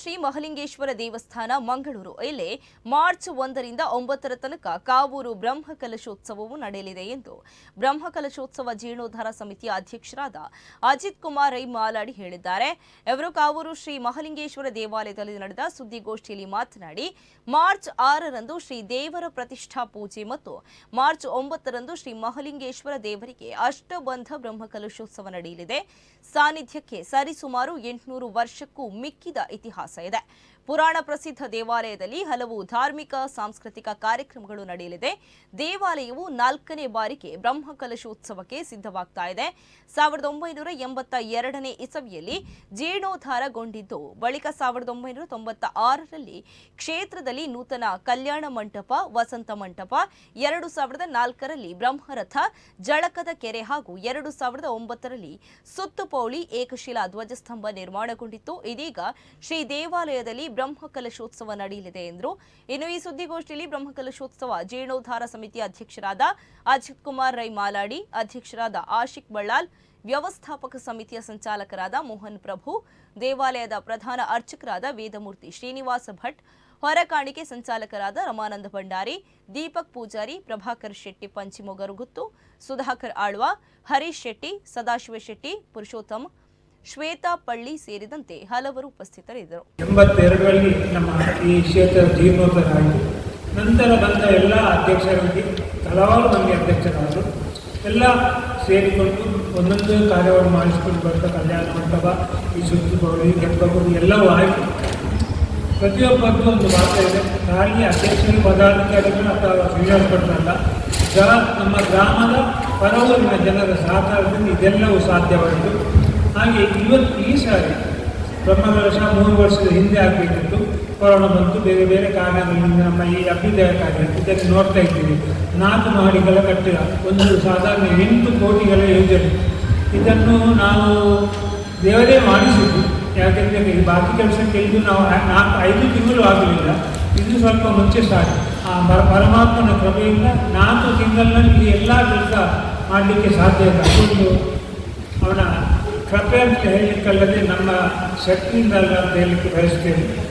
ಶ್ರೀ ಮಹಲಿಂಗೇಶ್ವರ ದೇವಸ್ಥಾನ, ಮಂಗಳೂರು. ಇಲ್ಲಿ ಮಾರ್ಚ್ ಒಂದರಿಂದ ಒಂಬತ್ತರ ತನಕ ಕಾವೂರು ಬ್ರಹ್ಮ ಕಲಶೋತ್ಸವವು ನಡೆಯಲಿದೆ ಎಂದು ಬ್ರಹ್ಮ ಕಲಶೋತ್ಸವ ಜೀರ್ಣೋದ್ಧಾರ ಸಮಿತಿಯ ಅಧ್ಯಕ್ಷರಾದ ಅಜಿತ್ ಕುಮಾರ್ ರೈ ಮಾಲಾಡಿ ಹೇಳಿದ್ದಾರೆ. ಇವರು ಕಾವೂರು ಶ್ರೀ ಮಹಲಿಂಗೇಶ್ವರ ದೇವಾಲಯದಲ್ಲಿ ನಡೆದ ಸುದ್ದಿಗೋಷ್ಠಿಯಲ್ಲಿ ಮಾತನಾಡಿ, ಮಾರ್ಚ್ ಆರರಂದು ಶ್ರೀ ದೇವರ ಪ್ರತಿಷ್ಠಾ ಪೂಜೆ ಮತ್ತು ಮಾರ್ಚ್ ಒಂಬತ್ತರಂದು ಶ್ರೀ ಮಹಲಿಂಗೇಶ್ವರ ದೇವರಿಗೆ ಅಷ್ಟಬಂಧ ಬ್ರಹ್ಮ ಕಲಶೋತ್ಸವ ನಡೆಯಲಿದೆ. ಸಾನ್ನಿಧ್ಯಕ್ಕೆ ಸರಿಸುಮಾರು ಎಂಟುನೂರು ವರ್ಷಕ್ಕೂ ಮಿಕ್ಕಿದ ಇತಿಹಾಸ. ಇದೆ ಪುರಾಣ ಪ್ರಸಿದ್ಧ ದೇವಾಲಯದಲ್ಲಿ ಹಲವು ಧಾರ್ಮಿಕ, ಸಾಂಸ್ಕೃತಿಕ ಕಾರ್ಯಕ್ರಮಗಳು ನಡೆಯಲಿದೆ. ದೇವಾಲಯವು ನಾಲ್ಕನೇ ಬಾರಿಗೆ ಬ್ರಹ್ಮ ಕಲಶೋತ್ಸವಕ್ಕೆ ಸಿದ್ಧವಾಗ್ತಾ ಇದೆ. ಸಾವಿರದ ಒಂಬೈನೂರ ಎಂಬತ್ತ ಎರಡನೇ ಇಸವಿಯಲ್ಲಿ ಜೀರ್ಣೋದ್ಧಾರಗೊಂಡಿದ್ದು, ಬಳಿಕ ಸಾವಿರದ ಒಂಬೈನೂರ ತೊಂಬತ್ತ ಆರರಲ್ಲಿ ಕ್ಷೇತ್ರದಲ್ಲಿ ನೂತನ ಕಲ್ಯಾಣ ಮಂಟಪ, ವಸಂತ ಮಂಟಪ, ಎರಡು ಸಾವಿರದ ನಾಲ್ಕರಲ್ಲಿ ಬ್ರಹ್ಮರಥ, ಜಳಕದ ಕೆರೆ ಹಾಗೂ ಎರಡು ಸಾವಿರದ ಒಂಬತ್ತರಲ್ಲಿ ಸುತ್ತುಪೌಳಿ ಏಕಶಿಲಾ ಧ್ವಜಸ್ತಂಭ ನಿರ್ಮಾಣಗೊಂಡಿತ್ತು. ಇದೀಗ ಶ್ರೀ ದೇವಾಲಯದಲ್ಲಿ ಬ್ರಹ್ಮ ಕಲಶೋತ್ಸವ ನಡೆಯಲಿದೆ ಎಂದರು. ಇನ್ನು ಈ ಸುದ್ದಿಗೋಷ್ಠಿಯಲ್ಲಿ ಬ್ರಹ್ಮಕಲಶೋತ್ಸವ ಜೀರ್ಣೋದ್ಧಾರ ಸಮಿತಿ ಅಧ್ಯಕ್ಷರಾದ ಅಜಿತ್ ಕುಮಾರ್ ರೈ ಮಾಲಾಡಿ, ಅಧ್ಯಕ್ಷರಾದ ಆಶಿಕ್ ಬಳ್ಳಾಲ್, ವ್ಯವಸ್ಥಾಪಕ ಸಮಿತಿಯ ಸಂಚಾಲಕರಾದ ಮೋಹನ್ ಪ್ರಭು, ದೇವಾಲಯದ ಪ್ರಧಾನ ಅರ್ಚಕರಾದ ವೇದಮೂರ್ತಿ ಶ್ರೀನಿವಾಸ ಭಟ್, ಹೊರಕಾಣಿಕೆ ಸಂಚಾಲಕರಾದ ರಮಾನಂದ ಭಂಡಾರಿ, ದೀಪಕ್ ಪೂಜಾರಿ, ಪ್ರಭಾಕರ್ ಶೆಟ್ಟಿ ಪಂಚಿಮೊಗರುಗುತ್ತು ಸುಧಾಕರ್ ಆಳ್ವ, ಹರೀಶ್ ಶೆಟ್ಟಿ, ಸದಾಶಿವ ಶೆಟ್ಟಿ, ಪುರುಷೋತ್ತಮ್ ಶ್ವೇತಾ ಪಳ್ಳಿ ಸೇರಿದಂತೆ ಹಲವರು ಉಪಸ್ಥಿತರಿದ್ದರು. ಎಂಬತ್ತೆರಡರಲ್ಲಿ ನಮ್ಮ ಈ ಕ್ಷೇತ್ರ ಆಯಿತು ನಂತರ ಬಂದ ಎಲ್ಲ ಅಧ್ಯಕ್ಷರಲ್ಲಿ ಹಲವಾರು ಮಂದಿ ಅಧ್ಯಕ್ಷರಾದರು. ಎಲ್ಲ ಸೇರಿಕೊಂಡು ಒಂದೊಂದು ಕಾರ್ಯವನ್ನು ಮಾಡಿಸಿಕೊಂಡು ಬರ್ತಾ ಕಲ್ಯಾಣ ಮಂಟಪ, ಈ ಸುತ್ತುಗೋಡಿ ಕೆಂಪಗೋಡಿ ಎಲ್ಲವೂ ಆಯಿತು. ಪ್ರತಿಯೊಬ್ಬರಿಗೂ ಒಂದು ಮಾತ್ರ ಇದೆ. ಖಾಲಿ ಅಧ್ಯಕ್ಷರು, ಪದಾಧಿಕಾರಿಗಳು ಅಥವಾ ಶ್ರೀನಿವಾಸಪಟ್ಟಣಲ್ಲ ಜ, ನಮ್ಮ ಗ್ರಾಮದ ಪರವೂರಿನ ಜನರ ಸಹಕಾರದಿಂದ ಇದೆಲ್ಲವೂ ಸಾಧ್ಯವಾಯಿತು. ಹಾಗೆ ಇವತ್ತು ಈ ಸಾರಿ ಬ್ರಹ್ಮಕಲಶ ಮೂರು ವರ್ಷದ ಹಿಂದೆ ಆಗಬೇಕಿತ್ತು. ಕೊರೋನಾ ಬಂತು, ಬೇರೆ ಬೇರೆ ಕಾರಣಗಳಿಂದ ನಮ್ಮ ಈ ಅಭ್ಯುದಯ ಇದಕ್ಕೆ ನೋಡ್ತಾ ಇದ್ದೀವಿ. ನಾಲ್ಕು ಮಹಡಿಗಳ ಕಟ್ಟಡ ಒಂದು ಸಾಧಾರಣ ಎಂಟು ಕೋಟಿಗಳ ಯೋಜನೆ. ಇದನ್ನು ನಾವು ದೇವರೇ ಮಾಡಿಸಿದ್ದು. ಯಾಕೆಂದರೆ ಬಾಕಿ ಕೆಲಸಕ್ಕೆ ಇದು ನಾವು ನಾಲ್ಕು, ಐದು ತಿಂಗಳು ಆಗಲಿಲ್ಲ. ಇದು ಸ್ವಲ್ಪ ಮುಂಚೆ ಸಾರಿ. ಆ ಪರ- ಪರಮಾತ್ಮನ ಕೃಪೆಯಿಂದ ನಾಲ್ಕು ತಿಂಗಳಿನಲ್ಲಿ ಎಲ್ಲ ಕೆಲಸ ಮಾಡಲಿಕ್ಕೆ ಸಾಧ್ಯ ಇಲ್ಲ ಅವನ ಕೃಪೆ ಅಂತ ಹೇಳಲಿಕ್ಕಲ್ಲದೆ ನಮ್ಮ ಶಕ್ತಿಯಿಂದ ಅಲ್ಲ ಅಂತ ಹೇಳಲಿಕ್ಕೆ ಬಯಸ್ತೇನೆ.